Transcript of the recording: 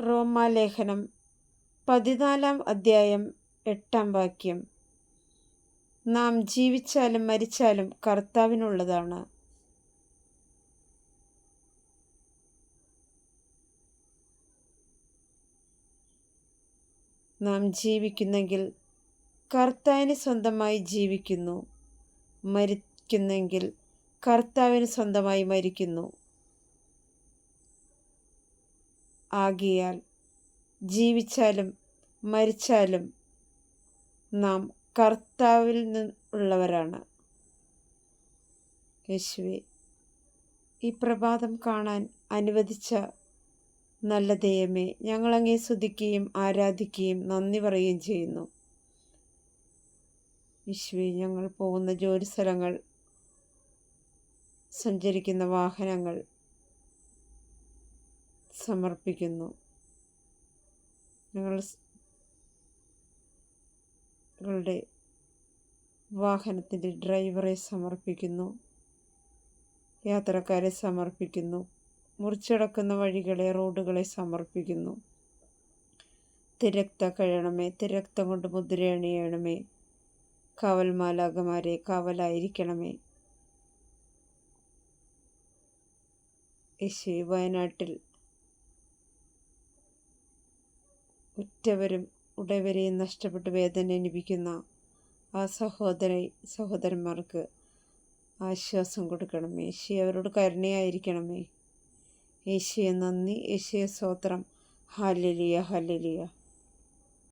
റോമാലേഖനം പതിനാലാം അധ്യായം എട്ടാം വാക്യം. നാം ജീവിച്ചാലും മരിച്ചാലും കർത്താവിനുള്ളതാണ്. നാം ജീവിക്കുന്നെങ്കിൽ കർത്താവിന് സ്വന്തമായി ജീവിക്കുന്നു. മരിക്കുന്നെങ്കിൽ കർത്താവിന് സ്വന്തമായി മരിക്കുന്നു. ആകിയാൽ ജീവിച്ചാലും മരിച്ചാലും നാം കർത്താവിൽ നിന്നുള്ളവരാണ്. യേശുവെ ഈ പ്രഭാതം കാണാൻ അനുവദിച്ച നല്ല ദൈവമേ ഞങ്ങളങ്ങേ സ്തുതിക്കുകയും ആരാധിക്കുകയും നന്ദി പറയുകയും ചെയ്യുന്നു. യേശുവെ ഞങ്ങൾ പോകുന്ന ജോലി സ്ഥലങ്ങൾ സഞ്ചരിക്കുന്ന വാഹനങ്ങൾ സമർപ്പിക്കുന്നു. ഞങ്ങളുടെ വാഹനത്തിന്റെ ഡ്രൈവറെ സമർപ്പിക്കുന്നു. യാത്രക്കാരെ സമർപ്പിക്കുന്നു. മുറിച്ചടക്കുന്ന വഴികളെ റോഡുകളെ സമർപ്പിക്കുന്നു. തിരക്ത കഴിയണമേ തിരക്തം കൊണ്ട് മുദ്രയണിയണമേ കാവൽമാലാകമാരെ കാവലായിരിക്കണമേ. യേശു വയനാട്ടിൽ ഉറ്റവരും ഉടയവരെയും നഷ്ടപ്പെട്ട് വേദന അനുഭവിക്കുന്ന ആ സഹോദര സഹോദരന്മാർക്ക് ആശ്വാസം കൊടുക്കണമേ യേശു അവരോട് കരുണയായിരിക്കണമേ. യേശുയെ നന്ദി. യേശുയെ സ്തോത്രം. ഹാലലിയ ഹാലലിയ